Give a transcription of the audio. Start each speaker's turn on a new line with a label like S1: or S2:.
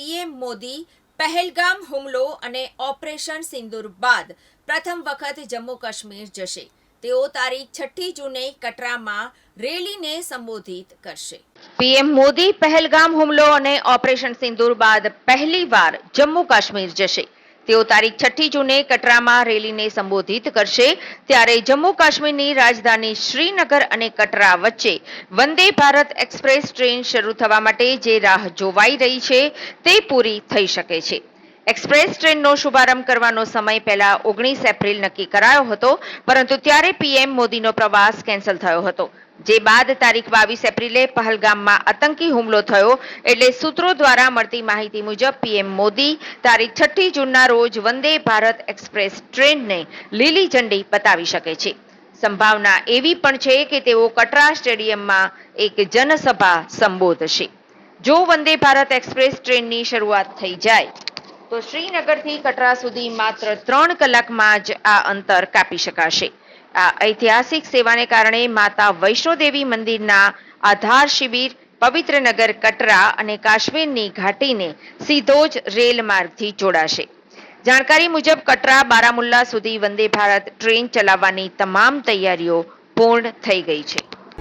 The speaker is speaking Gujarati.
S1: પીએમ મોદી, પહેલગામ હુમલો અને ઓપરેશન સિંદૂર બાદ પ્રથમ વખત જમ્મુ કાશ્મીર જશે. તેઓ તારીખ છઠ્ઠી જૂને કટરામાં રેલીને સંબોધિત કરશે.
S2: પીએમ મોદી, પહેલગામ હુમલો અને ઓપરેશન સિંદૂર બાદ પહેલીવાર જમ્મુ કાશ્મીર જશે. તેઓ તારીખ છઠ્ઠી જૂને કટરામાં રેલીને સંબોધિત કરશે. ત્યારે જમ્મુ કાશ્મીરની રાજધાની શ્રીનગર અને કટરા વચ્ચે વંદે ભારત એક્સપ્રેસ ટ્રેન શરૂ થવા માટે જે રાહ જોવાઈ રહી છે, તે પૂરી થઈ શકે છે. એક્સપ્રેસ ટ્રેનનો શુભારંભ કરવાનો સમય પહેલા ઓગણીસ એપ્રિલ નક્કી કરાયો હતો, પરંતુ ત્યારે પીએમ મોદીનો પ્રવાસ કેન્સલ થયો હતો. જે બાદ તારીખ બાવીસ એપ્રિલે પહલગામમાં આતંકી હુમલો થયો, એટલે સૂત્રો દ્વારા મળતી માહિતી મુજબ પીએમ મોદી તારીખ છઠ્ઠી જૂનના રોજ વંદે ભારત એક્સપ્રેસ ટ્રેનને લીલી ઝંડી બતાવી શકે છે. સંભાવના એવી પણ છે કે તેઓ કટરા સ્ટેડિયમમાં એક જનસભા સંબોધશે. જો વંદે ભારત એક્સપ્રેસ ટ્રેનની શરૂઆત થઈ જાય તો શ્રીનગરથી કટરા સુધી માત્ર ત્રણ કલાકમાં જ આ અંતર કાપી શકાશે. આ ઐતિહાસિક સેવાને કારણે માતા વૈષ્ણોદેવી મંદિરના આધાર શિબિર, પવિત્ર નગર કટરા અને કાશ્મીરની ઘાટીને સીધો જ રેલ માર્ગથી જોડાશે. જાણકારી મુજબ કટરા બારામુલ્લા સુધી વંદે ભારત ટ્રેન ચલાવવાની તમામ તૈયારીઓ પૂર્ણ થઈ ગઈ છે.